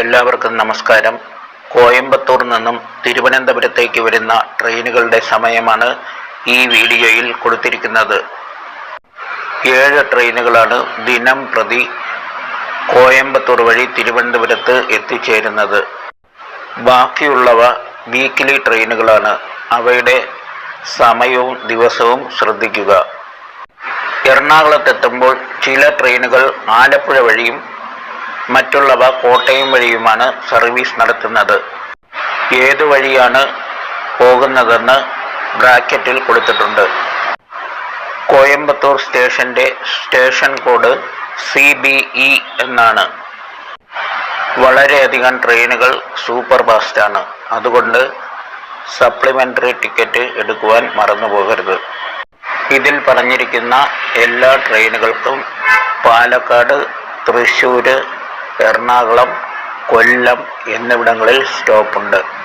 എല്ലാവർക്കും നമസ്കാരം. കോയമ്പത്തൂർ നിന്നും തിരുവനന്തപുരത്തേക്ക് വരുന്ന ട്രെയിനുകളുടെ സമയമാണ് ഈ വീഡിയോയിൽ കൊടുത്തിരിക്കുന്നത്. ഏഴ് ട്രെയിനുകളാണ് ദിനം പ്രതി കോയമ്പത്തൂർ വഴി തിരുവനന്തപുരത്ത് എത്തിച്ചേരുന്നത്. ബാക്കിയുള്ളവ വീക്കിലി ട്രെയിനുകളാണ്. അവയുടെ സമയവും ദിവസവും ശ്രദ്ധിക്കുക. എറണാകുളത്തെത്തുമ്പോൾ ചില ട്രെയിനുകൾ ആലപ്പുഴ വഴിയും മറ്റുള്ളവ കോട്ടയം വഴിയുമാണ് സർവീസ് നടത്തുന്നത്. ഏതു വഴിയാണ് പോകുന്നതെന്ന് ബ്രാക്കറ്റിൽ കൊടുത്തിട്ടുണ്ട്. കോയമ്പത്തൂർ സ്റ്റേഷന്റെ station code C B E എന്നാണ്. വളരെയധികം ട്രെയിനുകൾ സൂപ്പർ ഫാസ്റ്റാണ് അതുകൊണ്ട് സപ്ലിമെന്ററി ടിക്കറ്റ് എടുക്കുവാൻ മറന്നു പോകരുത് ഇതിൽ പറഞ്ഞിരിക്കുന്ന എല്ലാ ട്രെയിനുകൾക്കും പാലക്കാട് തൃശ്ശൂർ എറണാകുളം കൊല്ലം എന്നിവിടങ്ങളിൽ സ്റ്റോപ്പുണ്ട്.